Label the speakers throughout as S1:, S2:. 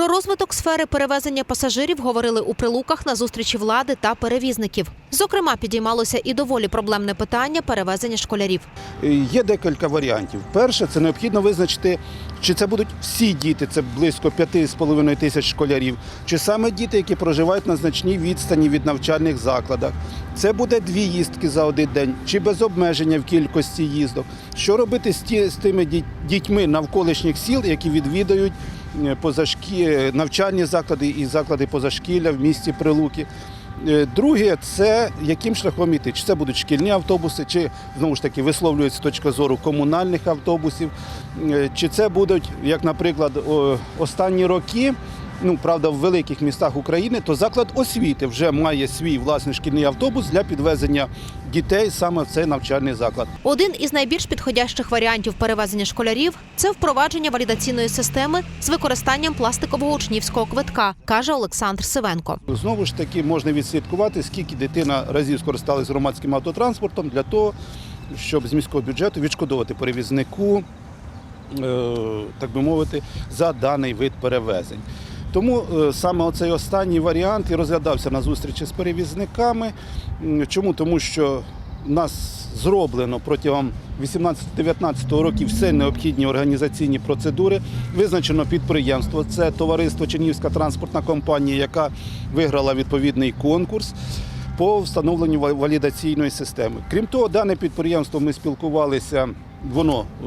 S1: Про розвиток сфери перевезення пасажирів говорили у прилуках на зустрічі влади та перевізників. Зокрема, підіймалося і доволі проблемне питання перевезення школярів.
S2: Е, Є декілька варіантів. Перше, це необхідно визначити, чи це будуть всі діти, це близько 5,5 тисяч школярів, чи саме діти, які проживають на значній відстані від навчальних закладах. Це буде дві їздки за один день, чи без обмеження в кількості їздок. Що робити з, тими дітьми навколишніх сіл, які відвідують позашкі... навчальні заклади і заклади позашкілля в місті Прилуки? Е, Друге, це яким шляхом іти. Чи це будуть шкільні автобуси, чи знову ж таки висловлюється точка зору комунальних автобусів, Е, чи це будуть, як, наприклад, останні роки. Ну, правда, в великих містах України, то заклад освіти вже має свій власний шкільний автобус для підвезення дітей саме в цей навчальний заклад.
S1: Один із найбільш підходящих варіантів перевезення школярів це впровадження валідаційної системи з використанням пластикового учнівського квитка, каже Олександр Сивенко.
S2: Знову ж таки, можна відслідкувати, скільки дитина разів скористалась громадським автотранспортом для того, щоб з міського бюджету відшкодувати перевізнику, е, так би мовити, за даний вид перевезень. Тому е, саме оцей останній варіант і розглядався на зустрічі з перевізниками. Чому? Тому що нас зроблено протягом 18-19 років все необхідні організаційні процедури. Визначено підприємство, це товариство Чернігівська транспортна компанія, яка виграла відповідний конкурс по встановленню валідаційної системи. Крім того, дане підприємство ми спілкувалися. Воно е,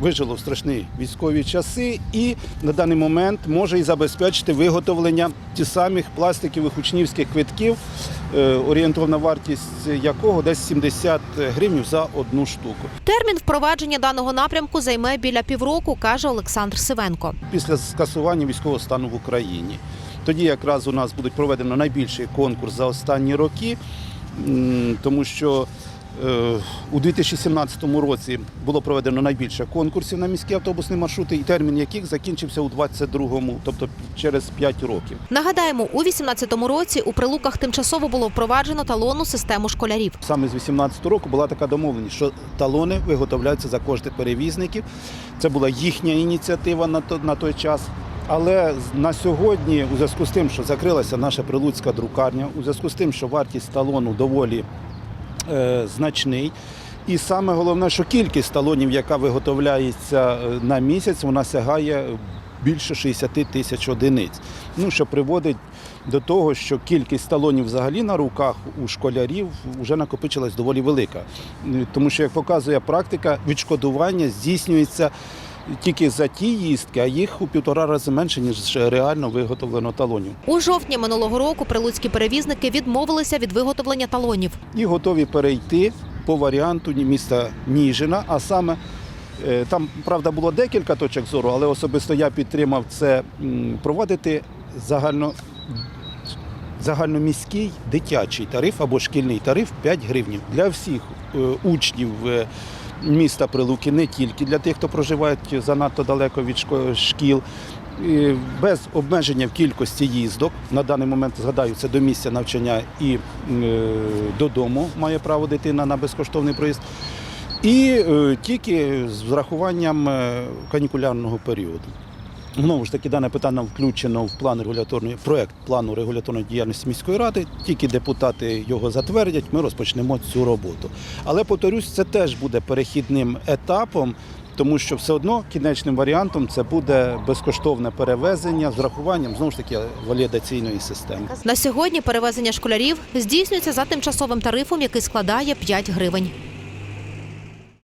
S2: вижило в страшні військові часи і на даний момент може і забезпечити виготовлення ті самих пластикових учнівських квитків, е, орієнтовна вартість якого десь 70 гривень за одну штуку.
S1: Термін впровадження даного напрямку займе біля півроку, каже Олександр Сивенко.
S2: після скасування військового стану в Україні. Тоді якраз у нас буде проведено найбільший конкурс за останні роки, тому що у 2017 році було проведено найбільше конкурсів на міські автобусні маршрути, і термін яких закінчився у 2022, тобто через 5 років.
S1: Нагадаємо, у 2018 році у прилуках тимчасово було впроваджено талонну систему школярів.
S2: Саме з 2018 року була така домовленість, що талони виготовляються за кошти перевізників. Це була їхня ініціатива на той час. Але на сьогодні, у зв'язку з тим, що закрилася наша прилуцька друкарня, у зв'язку з тим, що вартість талону доволі е, значний. І саме головне, що кількість талонів, яка виготовляється е, на місяць, вона сягає більше 60 тисяч одиниць. Ну, що приводить до того, що кількість талонів взагалі на руках у школярів вже накопичилась доволі велика. Е, Тому що, як показує практика, відшкодування здійснюється тільки за ті їздки, а їх у півтора рази менше, ніж реально виготовлено талонів.
S1: У жовтні минулого року прилуцькі перевізники відмовилися від виготовлення талонів.
S2: і готові перейти по варіанту міста Ніжина, а саме е, там, правда, було декілька точок зору, але особисто я підтримав це проводити загально, загальноміський дитячий тариф або шкільний тариф 5 гривень для всіх е, учнів. Міста Прилуки не тільки для тих, хто проживає занадто далеко від шкіл, без обмеження в кількості їздок. На даний момент згадаю, це до місця навчання і е, додому має право дитина на безкоштовний проїзд. І е, тільки з врахуванням е, канікулярного періоду. Знову ж таки, дане питання включено в план регуляторної проект плану регуляторної діяльності міської ради. Тільки депутати його затвердять, ми розпочнемо цю роботу. Але повторюсь, це теж буде перехідним етапом, тому що все одно кінечним варіантом це буде безкоштовне перевезення з врахуванням знову ж таки валідаційної системи.
S1: На сьогодні перевезення школярів здійснюється за тимчасовим тарифом, який складає 5 гривень.